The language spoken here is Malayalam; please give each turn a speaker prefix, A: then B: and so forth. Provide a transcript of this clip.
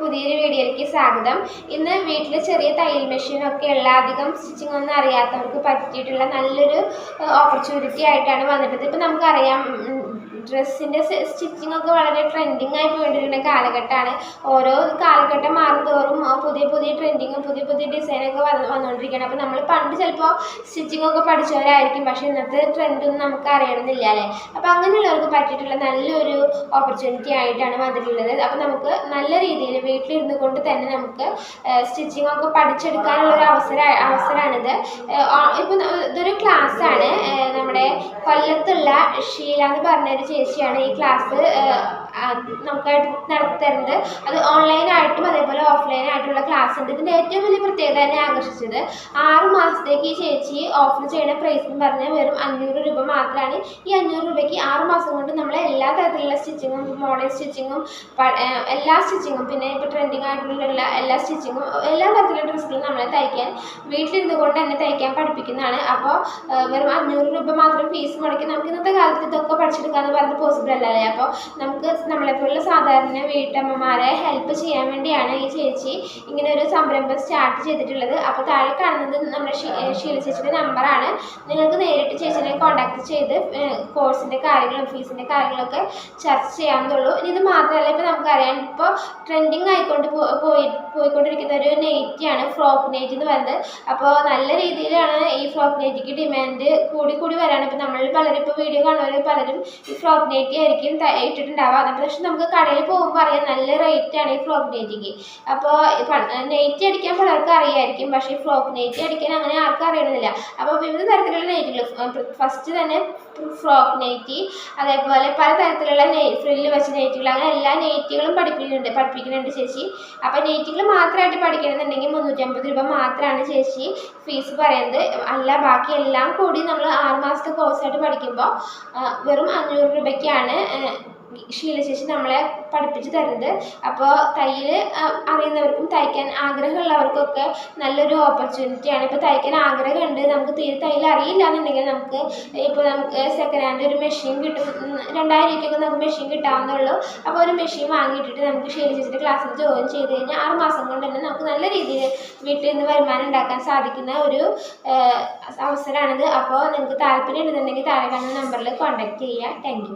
A: പുതിയൊരു വീഡിയോയിലേക്ക് സ്വാഗതം. ഇന്ന് വീട്ടിൽ ചെറിയ തയ്യൽ മെഷീനൊക്കെ ഉള്ള അധികം സ്റ്റിച്ചിങ് ഒന്നും അറിയാത്തവർക്ക് പറ്റിയിട്ടുള്ള നല്ലൊരു ഓപ്പർച്യൂണിറ്റി ആയിട്ടാണ് വന്നിട്ടുള്ളത്. ഇപ്പം നമുക്കറിയാം ഡ്രസ്സിന്റെ സ്റ്റിച്ചിങ് ഒക്കെ വളരെ ട്രെൻഡിങ് ആയി പോയിട്ടിരുന്ന കാലഘട്ടമാണ്. ഓരോ കാലഘട്ടം മാറുന്തോറും പുതിയ പുതിയ ട്രെൻഡിങ്ങും പുതിയ പുതിയ ഡിസൈനൊക്കെ വന്ന് വന്നുകൊണ്ടിരിക്കുകയാണ് അപ്പോൾ നമ്മൾ പണ്ട് ചിലപ്പോൾ സ്റ്റിച്ചിങ് ഒക്കെ പഠിച്ചവരായിരിക്കും. പക്ഷേ ഇന്നത്തെ ട്രെൻഡൊന്നും നമുക്ക് അറിയണമെന്നില്ല അല്ലേ? അപ്പോൾ അങ്ങനെയുള്ളവർക്ക് പറ്റിയിട്ടുള്ള നല്ലൊരു ഓപ്പർച്യൂണിറ്റി ആയിട്ടാണ് വന്നിട്ടുള്ളത്. അപ്പോൾ നമുക്ക് നല്ല രീതിയിൽ വീട്ടിലിരുന്ന് കൊണ്ട് തന്നെ നമുക്ക് സ്റ്റിച്ചിങ് ഒക്കെ പഠിച്ചെടുക്കാനുള്ള ഒരു അവസര അവസരമാണിത് ഇപ്പം ഇതൊരു ക്ലാസ്സാണ് നമ്മുടെ കൊല്ലത്തുള്ള ഷീല എന്ന് പറഞ്ഞൊരു ചേച്ചിയാണ് ഈ ക്ലാസ് നമുക്ക് നടത്തരുന്നത് അത് ഓൺലൈനായിട്ടും അതേപോലെ ഓഫ്ലൈനായിട്ടുള്ള ക്ലാസ് ഉണ്ട്. ഇതിന്റെ ഏറ്റവും വലിയ പ്രത്യേകത എന്നെ ആകർഷിച്ചത് ആറ് മാസത്തേക്ക് ഈ ചേച്ചി ഓഫർ ചെയ്യുന്ന പ്രൈസ് എന്ന് പറഞ്ഞാൽ വെറും അഞ്ഞൂറ് രൂപ മാത്രമാണ്. ഈ അഞ്ഞൂറ് രൂപയ്ക്ക് ആറ് മാസം കൊണ്ട് നമ്മൾ എല്ലാ തരത്തിലുള്ള സ്റ്റിച്ചിങ്ങും മോഡേൺ സ്റ്റിച്ചിങ്ങും എല്ലാ സ്റ്റിച്ചിങ്ങും പിന്നെ ഇപ്പോൾ ട്രെൻഡിങ് ആയിട്ടുള്ള എല്ലാ സ്റ്റിച്ചിങ്ങും എല്ലാ തരത്തിലുള്ള ഡ്രസ്സുകളും നമ്മളെ തയ്ക്കാൻ വീട്ടിലിരുന്ന് കൊണ്ട് തന്നെ തയ്ക്കാൻ പഠിപ്പിക്കുന്നതാണ്. അപ്പോൾ വെറും അഞ്ഞൂറ് രൂപ മാത്രം ഫീസ് മുടക്കി നമുക്ക് ഇന്നത്തെ കാലത്ത് ഇതൊക്കെ പഠിച്ചെടുക്കാന്ന് പറഞ്ഞത് പോസിബിൾ അല്ലല്ലേ അപ്പോൾ നമുക്ക് നമ്മളെപ്പോലുള്ള സാധാരണ വീട്ടമ്മമാരെ ഹെൽപ്പ് ചെയ്യാൻ വേണ്ടിയാണ് ഈ ചേച്ചി ഇങ്ങനെ ഒരു സംരംഭം സ്റ്റാർട്ട് ചെയ്തിട്ടുള്ളത്. അപ്പോൾ താഴെ കാണുന്നത് നമ്മുടെ ഷീല ചേച്ചിയുടെ നമ്പറാണ് നിങ്ങൾക്ക് നേരിട്ട് ചേച്ചിനെ കോൺടാക്ട് ചെയ്ത് കോഴ്സിന്റെ കാര്യങ്ങളും ഫീസിന്റെ കാര്യങ്ങളൊക്കെ ചർച്ച ചെയ്യാവുന്നതുള്ളൂ. ഇനി ഇത് മാത്രമല്ല ഇപ്പോൾ നമുക്കറിയാം ഇപ്പോൾ ട്രെൻഡിങ് ആയിക്കൊണ്ട് പോയി പോയിക്കൊണ്ടിരിക്കുന്ന ഒരു നെയ്റ്റിയാണ് ഫ്രോക്ക് നെയ്റ്റ് എന്ന് പറയുന്നത്. അപ്പോൾ നല്ല രീതിയിലാണ് ഈ ഫ്രോക്ക് ഡിമാൻഡ് കൂടി കൂടി വരാണ്. ഇപ്പം നമ്മൾ പലരും ഇപ്പോൾ വീഡിയോ കാണുന്നവർ പലരും ഈ ഫ്രോക്ക് നെയ്റ്റി ആയിരിക്കും ഇട്ടിട്ടുണ്ടാവുക. പക്ഷെ നമുക്ക് കടയിൽ പോകുമ്പോൾ അറിയാം നല്ല റേറ്റ് ആണ് ഈ ഫ്രോക്ക് നെയ്റ്റിക്ക് അപ്പോൾ നൈറ്റി അടിക്കാൻ പലർക്കും അറിയായിരിക്കും. പക്ഷേ ഫ്രോക്ക് നെയ്റ്റി അടിക്കാൻ അങ്ങനെ ആർക്കും അറിയണമെന്നില്ല. അപ്പോൾ വിവിധ തരത്തിലുള്ള നെയ്റ്റുകൾ ഫസ്റ്റ് തന്നെ ഫ്രോക്ക് നെയ്റ്റി അതേപോലെ പല തരത്തിലുള്ള നെയ് ഫ്രില്ല് വെച്ച നെയ്റ്റുകൾ അങ്ങനെ എല്ലാ നെയ്റ്റുകളും പഠിപ്പിക്കുന്നുണ്ട് പഠിപ്പിക്കുന്നുണ്ട് ചേച്ചി. അപ്പോൾ നെയ്റ്റുകൾ മാത്രമായിട്ട് പഠിക്കണമെന്നുണ്ടെങ്കിൽ മുന്നൂറ്റമ്പത് രൂപ മാത്രമാണ് ചേച്ചി ഫീസ് പറയുന്നത്. അല്ല ബാക്കി എല്ലാം കൂടി നമ്മൾ ആറ് മാസത്തെ കോഴ്സായിട്ട് പഠിക്കുമ്പോൾ വെറും അഞ്ഞൂറ് രൂപയ്ക്കാണ് ശീലശേഷി നമ്മളെ പഠിപ്പിച്ച് തരുന്നത്. അപ്പോൾ തയ്യൽ അറിയുന്നവർക്കും തയ്ക്കാൻ ആഗ്രഹമുള്ളവർക്കൊക്കെ നല്ലൊരു ഓപ്പർച്യൂണിറ്റിയാണ് ഇപ്പോൾ തയ്ക്കാൻ ആഗ്രഹമുണ്ട്. നമുക്ക് തീരെ തയ്യൽ അറിയില്ല എന്നുണ്ടെങ്കിൽ നമുക്ക് ഇപ്പോൾ നമുക്ക് സെക്കൻഡ് ഹാൻഡ് ഒരു മെഷീൻ കിട്ടും. രണ്ടായിരം രൂപയ്ക്കൊക്കെ നമുക്ക് മെഷീൻ കിട്ടാവുന്നുള്ളൂ അപ്പോൾ ഒരു മെഷീൻ വാങ്ങിയിട്ടിട്ട് നമുക്ക് ശീലശേഷിയുടെ ക്ലാസ്സിൽ ജോയിൻ ചെയ്ത് കഴിഞ്ഞാൽ ആറ് മാസം കൊണ്ട് നല്ല രീതിയിൽ വീട്ടിൽ നിന്ന് വരുമാനം ഉണ്ടാക്കാൻ സാധിക്കുന്ന ഒരു അവസരമാണിത് അപ്പോൾ നിങ്ങൾക്ക് താല്പര്യം ഉണ്ടെന്നുണ്ടെങ്കിൽ താഴെ കാണുന്ന നമ്പറിൽ കോൺടാക്ട് ചെയ്യുക. താങ്ക്